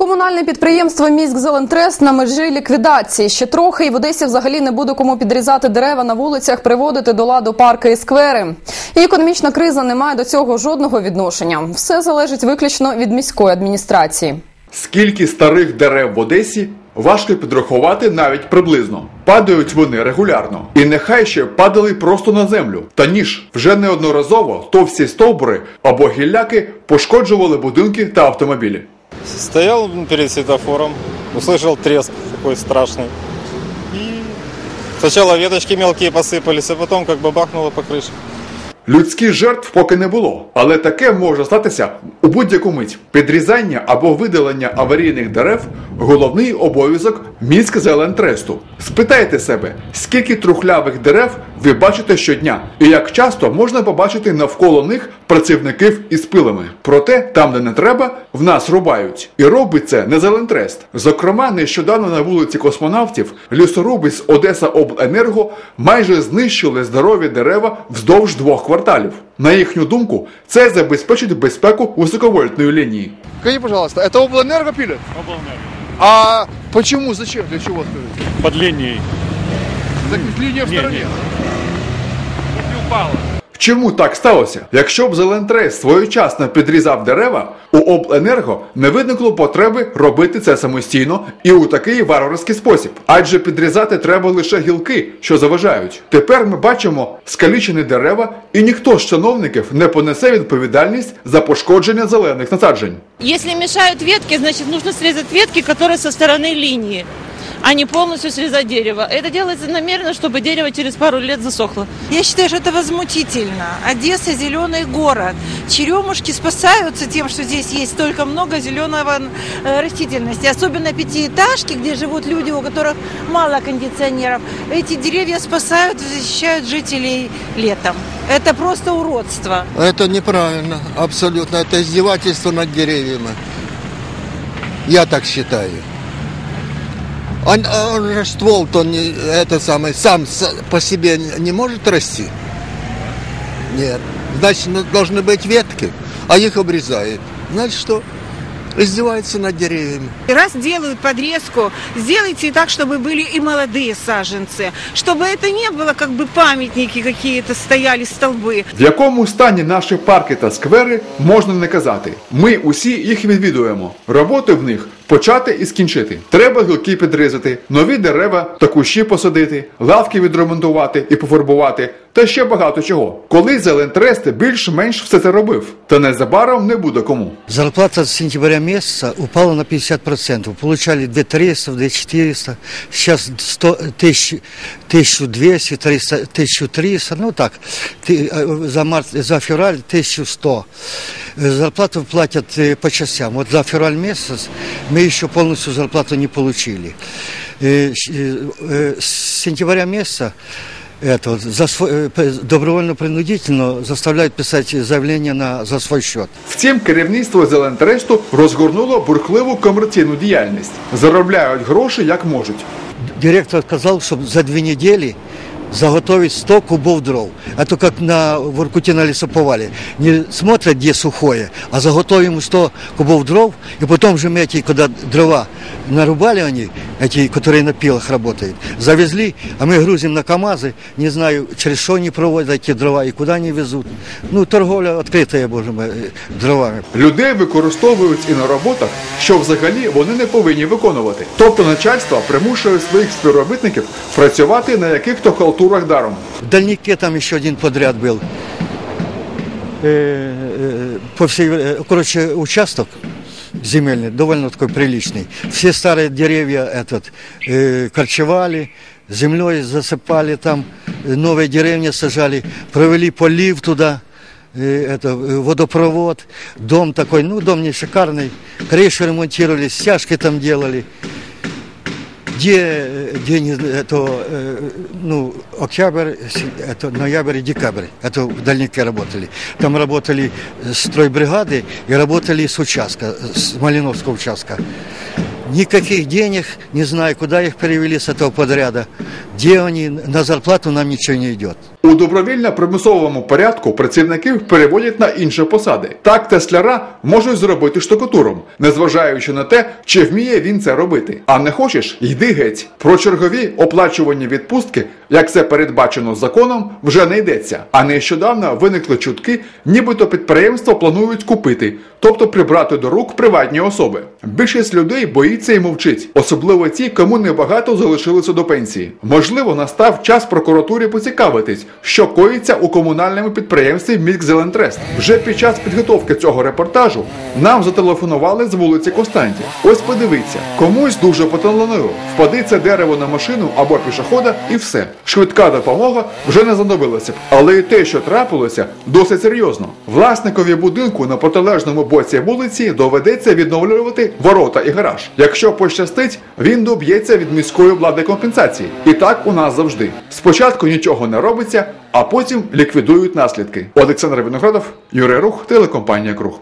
Комунальне підприємство «Міськзелентрест» на межі ліквідації. Ще трохи і в Одесі взагалі не буде кому підрізати дерева на вулицях, приводити до ладу парки і сквери. І економічна криза не має до цього жодного відношення. Все залежить виключно від міської адміністрації. Скільки старих дерев в Одесі важко підрахувати навіть приблизно. Падають вони регулярно. І нехай ще падали просто на землю. Та ніж вже неодноразово товсті стовбури або гілляки пошкоджували будинки та автомобілі. Стоял перед светофором, услышал треск такой страшный. И сначала веточки мелкие посыпались, а потом как бы бахнуло по крыше. Людських жертв поки не було, але таке може статися у будь-яку мить. Підрізання або видалення аварійних дерев головний обов'язок міськзелентресту. Спитайте себе, скільки трухлявих дерев ви бачите щодня, і як часто можна побачити навколо них працівників із пилами. Проте, там, де не треба, в нас рубають. І робить це не Зелентрест. Зокрема, нещодавно на вулиці космонавтів лісоруби з Одеса Обленерго майже знищили здорові дерева вздовж двох кварталів. На їхню думку, це забезпечить безпеку високовольтної лінії. Скажи, пожалуйста, это облэнерго пилят? Облэнерго. А почему, зачем, для чего скажите? Под линией. Так линия в Не, стороне. не. Не упала. Чому так сталося? Якщо б Зелентрест своєчасно підрізав дерева, у обленерго не виникло потреби робити це самостійно і у такий варварський спосіб. Адже підрізати треба лише гілки, що заважають. Тепер ми бачимо скалічені дерева, і ніхто з чиновників не понесе відповідальність за пошкодження зелених насаджень. Если мешают ветки, значит нужно срезать ветки, которые со стороны линии, а не полностью срезать дерево. Это делается намеренно, чтобы дерево через пару лет засохло. Я считаю, что это возмутительно. Одесса – зеленый город. Черемушки спасаются тем, что здесь есть столько много зеленого э, растительности. Особенно пятиэтажки, где живут люди, у которых мало кондиционеров. Эти деревья спасают, защищают жителей летом. Это просто уродство. Это неправильно, абсолютно. Это издевательство над деревьями. Я так считаю. Он, а он же ствол-то не, это самый, сам с- по себе не может расти. Нет. Значит, ну, должны быть ветки, а их обрезают. Значит, что? Издевается над деревьями. Раз делают подрезку, сделайте так, чтобы были и молодые саженцы. Чтобы это не было как бы памятники какие-то стояли, столбы. В якому стані наші парки та сквери можна не казати. Ми усі їх відвідуємо. Роботи в них почати і скінчити. Треба гілки підрізати, нові дерева та кущі посадити, лавки відремонтувати і пофарбувати, та ще багато чого. Коли Зелентрест більш-менш все це робив, та незабаром не буде кому. Зарплата с сентября месяца упала на 50%. Получали 2300, 2400, сейчас 100, 1000, 1200, 300, 1300, ну так, э, за, март, за февраль 1100. Э, Зарплату платят э, по частям. Вот за февраль месяц мы еще полностью зарплату не получили. Э, щ- э, э, С сентября месяца это вот, за свой, э, п- добровольно-принудительно заставляют писать заявление на, за свой счет. Втім, керівництво Зелентресту розгорнуло бурхливу комерційну діяльність. Заробляють гроші як можуть. Директор сказал, чтобы за две недели заготовить 100 кубов дров. Это как на в Иркуте на лесоповале. Не смотрят, где сухое, а заготовим 100 кубов дров, и потом же мы эти, когда дрова нарубали они, эти, которые на пилах работают, завезли, а мы грузим на КАМАЗы, не знаю, через что они проводят эти дрова и куда они везут. Ну, торговля открытая, боже мой, э, дровами. Людей використовують і на роботах, що взагалі вони не повинні виконувати. Тобто начальство примушує своїх співробітників працювати на яких-то халтурах даром. В Дальнике там еще один подряд был. Э, э, По всей, э, короче, участок земельный, довольно такой приличный. Все старые деревья этот, э, корчевали, землей засыпали там, э, новые деревья сажали, провели полив туда, э, это, э, водопровод, дом такой, ну, дом не шикарный, крышу ремонтировали, стяжки там делали где, э, где не, это, э, ну, октябрь, с- это ноябрь и декабрь, это в дальнике работали. Там работали стройбригады и работали с участка, с Малиновского участка. Никаких денег, не знаю, куда их перевели с этого подряда. Где они, на зарплату нам ничего не идет. У добровільно-примусовому порядку працівників переводять на інші посади. Так тесляра можуть зробити штукатуром, незважаючи на те, чи вміє він це робити. А не хочеш, йди геть. Про чергові оплачувані відпустки, як це передбачено законом, вже не йдеться. А нещодавно виникли чутки, нібито підприємство планують купити, тобто прибрати до рук приватні особи. Більшість людей боїться і мовчить, особливо ті, кому небагато залишилося до пенсії. Можливо, настав час прокуратурі поцікавитись, що коїться у комунальному підприємстві Міськзелентрест. Вже під час підготовки цього репортажу нам зателефонували з вулиці Костанті. Ось подивіться, комусь дуже поталанило. Це дерево на машину або пішохода, і все. Швидка допомога вже не знадобилася. Але і те, що трапилося, досить серйозно. Власникові будинку на протилежному боці вулиці доведеться відновлювати ворота і гараж. Якщо пощастить, він доб'ється від міської влади компенсації. І так у нас завжди. Спочатку нічого не робиться, а потім ліквідують наслідки. Олександр Виноградов, Юрій Рух, телекомпанія Круг.